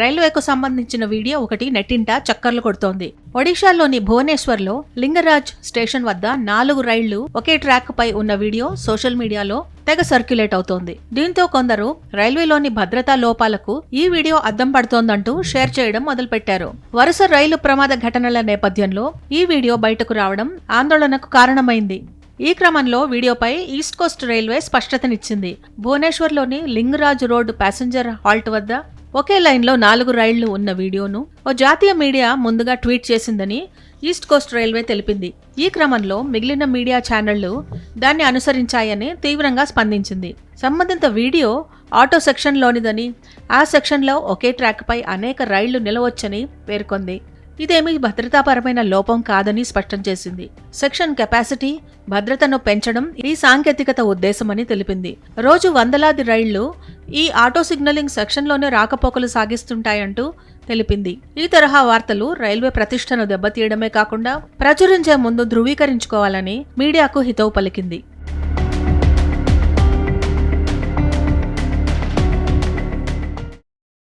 రైల్వేకు సంబంధించిన వీడియో ఒకటి నెట్టింట చక్కర్లు కొడుతోంది. ఒడిశాలోని భువనేశ్వర్లో లింగరాజ్ స్టేషన్ వద్ద నాలుగు రైళ్ళు ఒకే ట్రాక్ పై ఉన్న వీడియో సోషల్ మీడియాలో తెగ సర్క్యులేట్ అవుతోంది. దీంతో కొందరు రైల్వేలోని భద్రతా లోపాలకు ఈ వీడియో అద్దం పడుతోందంటూ షేర్ చేయడం మొదలుపెట్టారు. వరుస రైలు ప్రమాద ఘటనల నేపథ్యంలో ఈ వీడియో బయటకు రావడం ఆందోళనకు కారణమైంది. ఈ క్రమంలో వీడియోపై ఈస్ట్ కోస్ట్ రైల్వే స్పష్టతనిచ్చింది. భువనేశ్వర్లోని లింగరాజ్ రోడ్ ప్యాసింజర్ హాల్ట్ వద్ద ఒకే లైన్లో నాలుగు రైళ్ళు ఉన్న వీడియోను ఓ జాతీయ మీడియా ముందుగా ట్వీట్ చేసిందని ఈస్ట్ కోస్ట్ రైల్వే తెలిపింది. ఈ క్రమంలో మిగిలిన మీడియా ఛానళ్ళు దాన్ని అనుసరించాయని తీవ్రంగా స్పందించింది. సంబంధిత వీడియో ఆటో సెక్షన్లోనిదని ఆ సెక్షన్లో ఒకే ట్రాక్పై అనేక రైళ్ళు నిలవచ్చని పేర్కొంది. ఇదేమీ భద్రతాపరమైన లోపం కాదని స్పష్టం చేసింది. సెక్షన్ కెపాసిటీ భద్రతను పెంచడం ఈ సాంకేతికత ఉద్దేశమని తెలిపింది. రోజు వందలాది రైళ్ళు ఈ ఆటో సిగ్నలింగ్ సెక్షన్లోనే రాకపోకలు సాగిస్తుంటాయంటూ తెలిపింది. ఈ తరహా వార్తలు రైల్వే ప్రతిష్టను దెబ్బతీయడమే కాకుండా ప్రచురించే ముందు ధృవీకరించుకోవాలని మీడియాకు హితవు పలికింది.